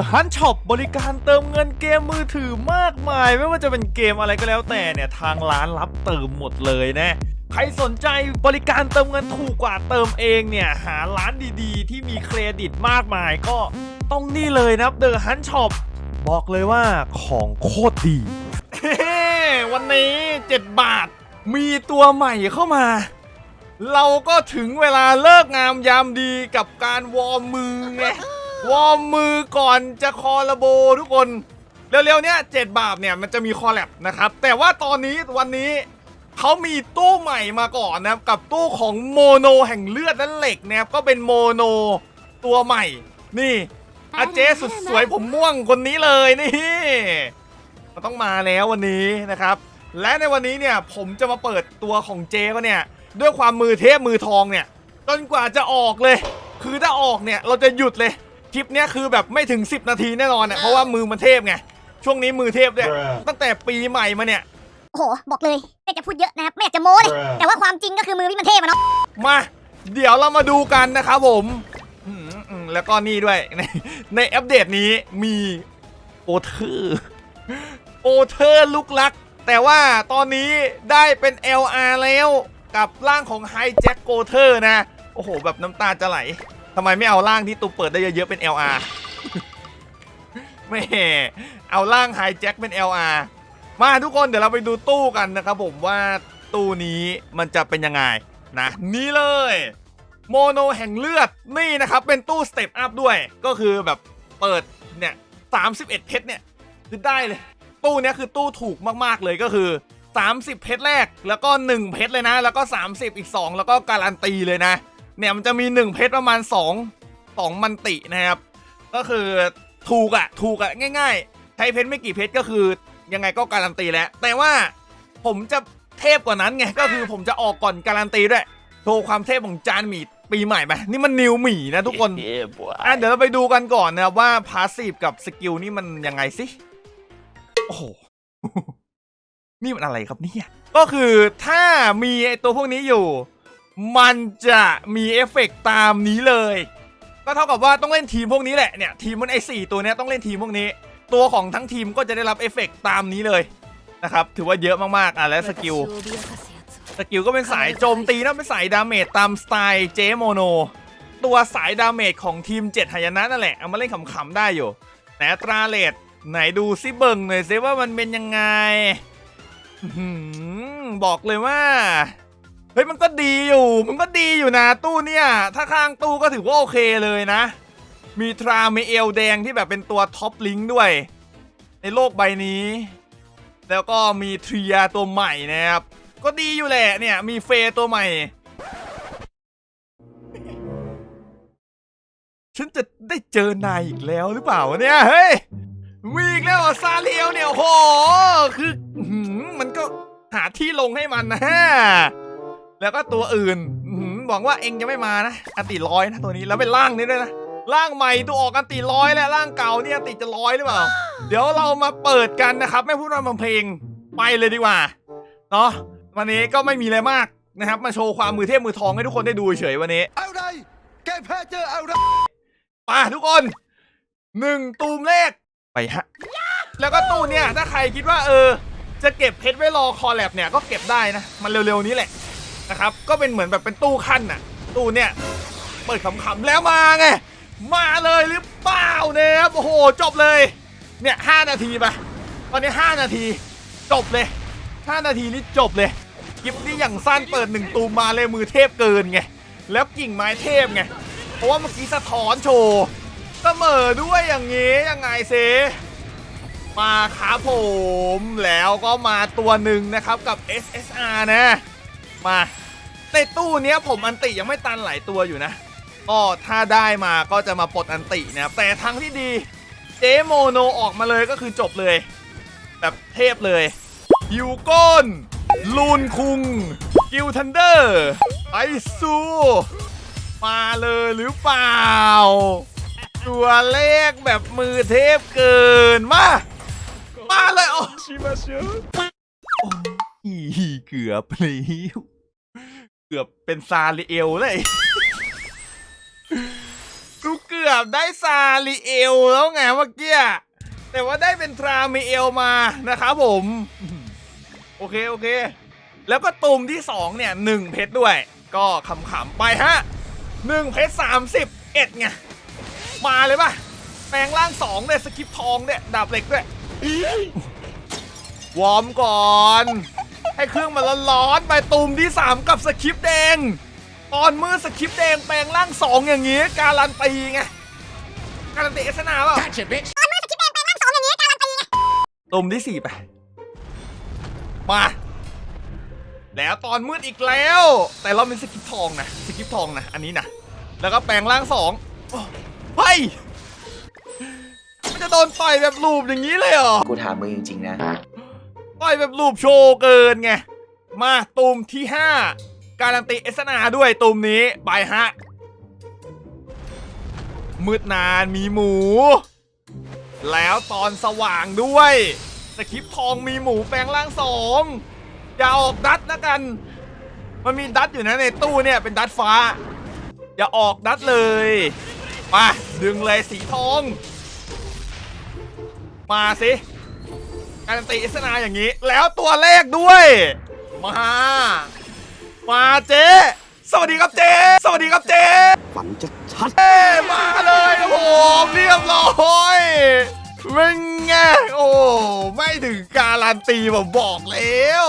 The Hunt Shop บริการเติมเงินเกมมือถือมากมาย ไม่ว่าจะเป็นเกมอะไรก็แล้วแต่เนี่ยทางร้านรับเติมหมดเลยนะใครสนใจบริการเติมเงินถูกกว่าเติมเองเนี่ย หาร้านดีๆ ที่มีเครดิตมากมายก็ต้องนี่เลยนะครับ The Hunt Shop บอกเลยว่าของโคตรดี วันนี้ 7 บาท มีตัวใหม่เข้ามา เราก็ถึงเวลาเลิกงามยามดีกับการวอร์มมือไง วอร์มมือก่อนจะคอลลาโบทุกคน เร็วๆเนี้ยเจ็ดบาทเนี่ยมันจะมีคอแลบนะครับ แต่ว่าตอนนี้วันนี้เขามีตู้ใหม่มาก่อนนะครับกับตู้ของโมโนแห่งเลือดและเหล็กนะครับก็เป็นโมโนตัวใหม่ นี่อาเจสุดสวยผมม่วงคนนี้เลยนี่มันต้องมาแล้ววันนี้นะครับ และในวันนี้เนี่ยผมจะมาเปิดตัวของเจก็เนี่ย ด้วยความมือเทพมือทองเนี่ย จนกว่าจะออกเลย คือถ้าออกเนี่ยเราจะหยุดเลย คลิปเนี้ยคือแบบไม่ถึง 10 นาทีแน่นอนเนี่ยเพราะว่ามือมันเทพไง ช่วงนี้มือเทพด้วย Bruh. ตั้งแต่ปีใหม่มาเนี่ย โอ้โห บอกเลยไม่อยากจะพูดเยอะนะครับไม่อยากจะโม้เลย Bruh. แต่ว่าความจริงก็คือมือพี่มันเทพอะเนาะมา เดี๋ยวเรามาดูกันนะครับผมอืมอืมแล้วก็นี่ด้วย ในในอัปเดตนี้มีโอเทอร์โอเทอร์ลุกลัก แต่ว่าตอนนี้ได้เป็น LR แล้วกับร่างของไฮแจ็คโกเทอร์นะ โอ้โห แบบน้ำตาจะไหล ทำไมไม่เอาร่างที่ตูเปิดได้เยอะๆเป็น LR แม่เอาร่างไฮแจ็คเป็น LR มาทุกคนเดี๋ยวเราไปดูตู้กันนะครับผมว่าตู้นี้มันจะเป็นยังไงนะนี่เลยโมโนแห่งเลือดนี่นะครับเป็นตู้สเตปอัพด้วยก็คือแบบเปิดเนี่ย31เพชรเนี่ยคือได้เลย ตู้นี้คือตู้ถูกมากๆเลยก็คือ 30 เพชรแรกแล้วก็ 1 เพชรเลยนะ แล้วก็ 30 อีก 2 แล้วก็การันตีเลยนะ เนี่ยมันจะมี 1 เพชรประมาณ 2 2 มันตินะครับ ก็คือถูกอะถูกอะง่าย ๆ ใช้เพชรไม่กี่เพชรก็คือยังไงก็การันตีแล้ว แต่ว่าผมจะเทพกว่านั้นไงก็คือผมจะออกก่อนการันตีด้วยโชว์ความเทพของจานหมีปีใหม่ไปนี่มันนิวหมีนะทุกคน Yeah, boy. อะเดี๋ยวเราไปดูกันก่อนนะครับว่าพาสซีฟกับสกิลนี่มันยังไงสิโอ้โหนี่มันอะไรครับเนี่ยก็คือถ้ามีไอตัวพวกนี้อยู่ มันจะมีเอฟเฟกต์ตามนี้เลย ก็เท่ากับว่าต้องเล่นทีมพวกนี้แหละเนี่ยทีมมันไอสี่ตัวเนี้ยต้องเล่นทีมพวกนี้ ตัวของทั้งทีมก็จะได้รับเอฟเฟกต์ตามนี้เลยนะครับถือว่าเยอะมากๆอะและสกิลสกิลก็เป็นสายโจมตีนะเป็นสายดาเมจตามสไตล์เจโมโนตัวสายดาเมจของทีม 7หายนะนั่นแหละ เอามาเล่นขำๆได้อยู่ไหนอัตราเลทไหนดูซิเบิงหน่อยซิว่ามันเป็นยังไงบอกเลยว่า เฮ้ยมันก็ดีอยู่ มันก็ดีอยู่นะตู้เนี่ย ถ้าข้างตู้ก็ถือว่าโอเคเลยนะ มีทราเมเอลแดงที่แบบเป็นตัวท็อปลิงด้วย ในโลกใบนี้ แล้วก็มีทรียตัวใหม่นะครับ ก็ดีอยู่แหละเนี่ย มีเฟย์ตัวใหม่ ฉันจะได้เจอนายอีกแล้วหรือเปล่าเนี่ย เฮ้ย มีอีกแล้วเหรอซาเลียวเนี่ยโอ้โหคือหือมันก็หาที่ลงให้มันนะฮะ แล้วก็ตัวอื่นหวังว่าเองจะไม่มานะอันติร้อยนะตัวนี้แล้วเป็นร่างนี้ด้วยนะร่างใหม่ตัวออกอันติร้อยและร่างเก่าเนี่ยติจะร้อยหรือเปล่า เดี๋ยวเรามาเปิดกันนะครับ ไม่พูดว่ามันเพลงไปเลยดีกว่าเนาะวันนี้ก็ไม่มีอะไรมากนะครับ มาโชว์ความมือเทพมือทองให้ทุกคนได้ดูเฉยวันนี้เอาไรแกแพ้เจอเอาไรมาทุกคนหนึ่งตูมเลขไปฮะแล้วก็ตู้เนี่ยถ้าใครคิดว่าเออ จะเก็บเพชรไว้รอคอแลบเนี่ยก็เก็บได้นะ มันเร็วๆนี้แหละ นะครับ ก็เป็นเหมือนแบบเป็นตู้ขั้นน่ะ ตู้เนี่ยเปิดขำๆแล้วมาไง มาเลยหรือเปล่าเนี่ยครับโอ้โหจบเลย เนี่ยห้านาทีไปตอนนี้ห้านาทีจบเลยห้านาทีนี้จบเลยคลิปนี้อย่างสั้นเปิดหนึ่งตูมมาเลยมือเทพเกินไง แล้วกิ่งไม้เทพไง เพราะว่าเมื่อกี้สะท้อนโชว์เสมอด้วยอย่างงี้ยังไงเซมาครับผมแล้วก็มาตัวหนึ่งนะครับกับ SSR นะ มาในตู้เนี้ยผมอันติยังไม่ตันหลายตัวอยู่นะก็ถ้าได้มาก็จะมาปลดอันตินะครับแต่ทางที่ดีเจโมโนออกมาเลยก็คือจบเลย แบบเทพเลยยูก้นลูนคุง กิลทันเดอร์ไอซูมาเลยหรือเปล่า ตัวเลขแบบมือเทพเกิน มา มาเลยโอ้ชิมาเชอโอ้ยเกือบแล้วเกือบเป็นซาลิเอลเลยกูกูเกือบได้ซาลิเอลแล้วไงเมื่อกี้แต่ว่าได้เป็นทรามิเอลมานะครับผม โอเค โอเค แล้วก็ตุ่มที่ 2 เนี่ยหนึ่งเพชรด้วย ก็ขำๆไปฮะหนึ่งเพชรสามสิบเอ็ดไง มาเลยป่ะแปลงร่างสองเนี่ยสกิปทองเนี่ยดาบเหล็กด้วย วอร์มก่อน ให้เครื่องมันร้อนๆไปตุ่มที่ 3 กับสคริปต์แดงตอนมือสคริปต์แดงแปลงร่างสองอย่างงี้ การันตีไงการันตีเอสนาเปล่า Gotcha, bitch. ตุ่มที่สี่ไป มา แล้วตอนมืดอีกแล้ว แต่เราเป็นสกิปทองนะ สกิปทองนะ อันนี้นะ แล้วก็แปลงร่างสองโอ้เฮ้ย มันจะโดนต่อยแบบลูบอย่างนี้เลยเหรอ กูถามมึงจริงๆนะ ต่อยแบบรูปโชว์เกินไง มาตูมที่ 5 การันตีเอสนาด้วยตูมนี้ไปฮะ มืดนานมีหมู แล้วตอนสว่างด้วย สคริปทองมีหมูแปลงร่างสองอย่าออกดัดนะกัน มันมีดัดอยู่นะในตู้เนี่ยเป็นดัดฟ้า อย่าออกดัดเลยมาดึงเลยสีทอง มาสิ การันตีเอสนาอย่างนี้ แล้วตัวเลขด้วย มา มาเจ๊สวัสดีครับเจ๊สวัสดีครับเจ๊ฝันจะชัดเอ้มาเลยครับผมเรียบร้อยเป็นไงโอ้ไม่ถึงการันตีผมบอกแล้ว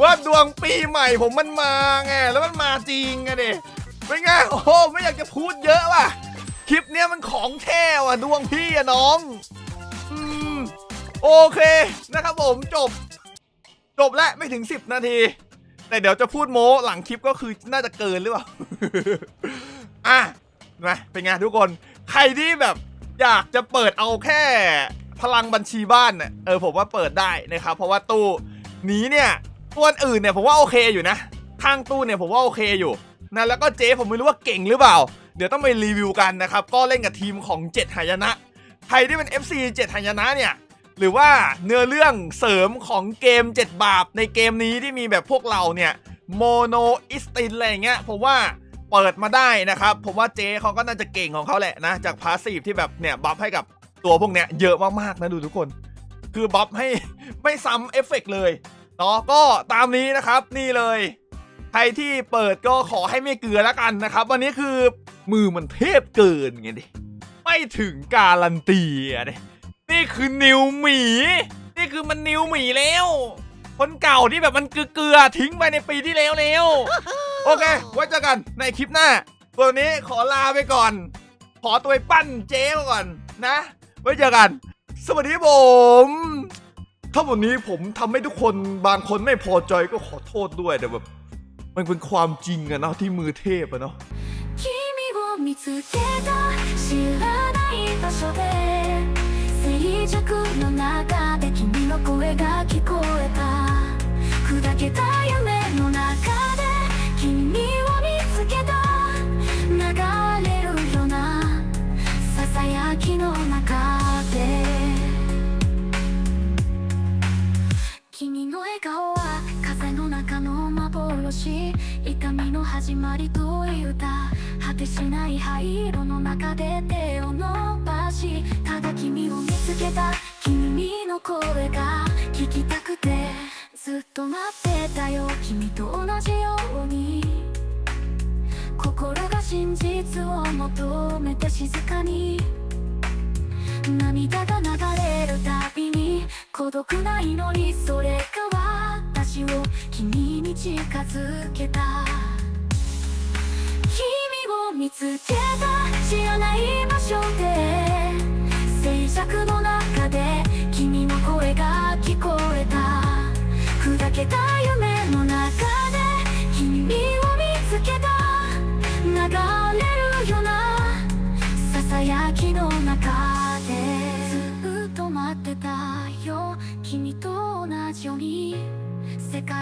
ว่าดวงปีใหม่ผมมันมาไงแล้วมันมาจริงไงดิเป็นไงโอ้โหไม่อยากจะพูดเยอะว่ะคลิปเนี้ยมันของแท้ว่ะดวงพี่อะน้องอืม โอเคนะครับผมจบ จบแล้วไม่ถึง 10 นาที แต่เดี๋ยวจะพูดโม้หลังคลิปก็คือน่าจะเกินหรือเปล่า อะมาเป็นไงทุกคน ใครที่แบบอยากจะเปิดเอาแค่พลังบัญชีบ้านเนี่ยเออผมว่าเปิดได้นะครับ เพราะว่าตู้นี้เนี่ยตัวอื่นเนี่ยผมว่าโอเคอยู่นะทางตู้เนี่ยผมว่าโอเคอยู่นะแล้วก็เจ๊ผมไม่รู้ว่าเก่งหรือเปล่า เดี๋ยวต้องไปรีวิวกันนะครับ ก็เล่นกับทีมของเจ็ดหายนะ ใครที่เป็น FC 7 หายนะเนี่ย หรือว่าเนื้อเรื่องเสริมของเกม 7 บาปในเกมนี้ที่มีแบบพวกเราเนี่ยโมโนอิสตินอะไรเงี้ยผมว่าเปิดมาได้นะครับ ผมว่าเจเขาก็น่าจะเก่งของเขาแหละนะ จากพาสซีฟที่แบบเนี่ยบัฟให้กับตัวพวกเนี้ยเยอะมากๆนะดูทุกคน คือบัฟให้ไม่ซ้ำเอฟเฟกต์เลยเนาะก็ตามนี้นะครับนี่เลย ใครที่เปิดก็ขอให้ไม่เกลือแล้วกันนะครับ วันนี้คือมือมันเทพเกินไงดิไม่ถึงการันตีอะดิ นี่คือนิวหมี นี่คือมันนิวหมีแล้ว คนเก่าที่แบบมันเกลือๆทิ้งไปในปีที่แล้วแล้ว โอเค ไว้เจอกันในคลิปหน้า ตัวนี้ขอลาไปก่อน ขอตัวไปปั้นเจ๊ก่อนนะ ไว้เจอกัน สวัสดีครับผม ถ้าวันนี้ผมทำให้ทุกคนบางคนไม่พอใจก็ขอโทษด้วยแต่แบบ มันเป็นความจริงอะเนาะที่มือเทพอะเนาะ 君を見つけた知らない場所で静寂 の中で君の声が聞こえた。砕けた夢の中で君を見つけた。流れるようなささやきの中で。君の笑顔は風の中の幻。痛みの始まりという歌果てしない灰色の中で手を伸ばし。ただ君を見つけた。君の声が聞きたくてずっと待ってたよ君と同じように。心が真実を求めて静かに。涙が流れるたびに孤独な祈りそれが私を君に近づけた。君を見つけた。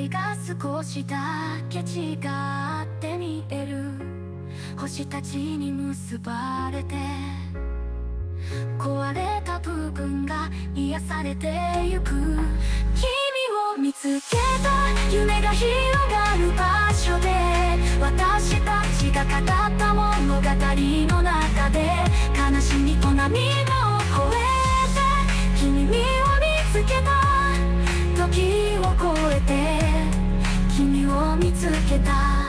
界が少しだけ違って見える。星たちに結ばれて壊れた部分が癒されてゆく。君を見つけた夢が広がる場所で私たちが語った物語の中で悲しみと波も越えて君を見つけた時を超えてを見つけた。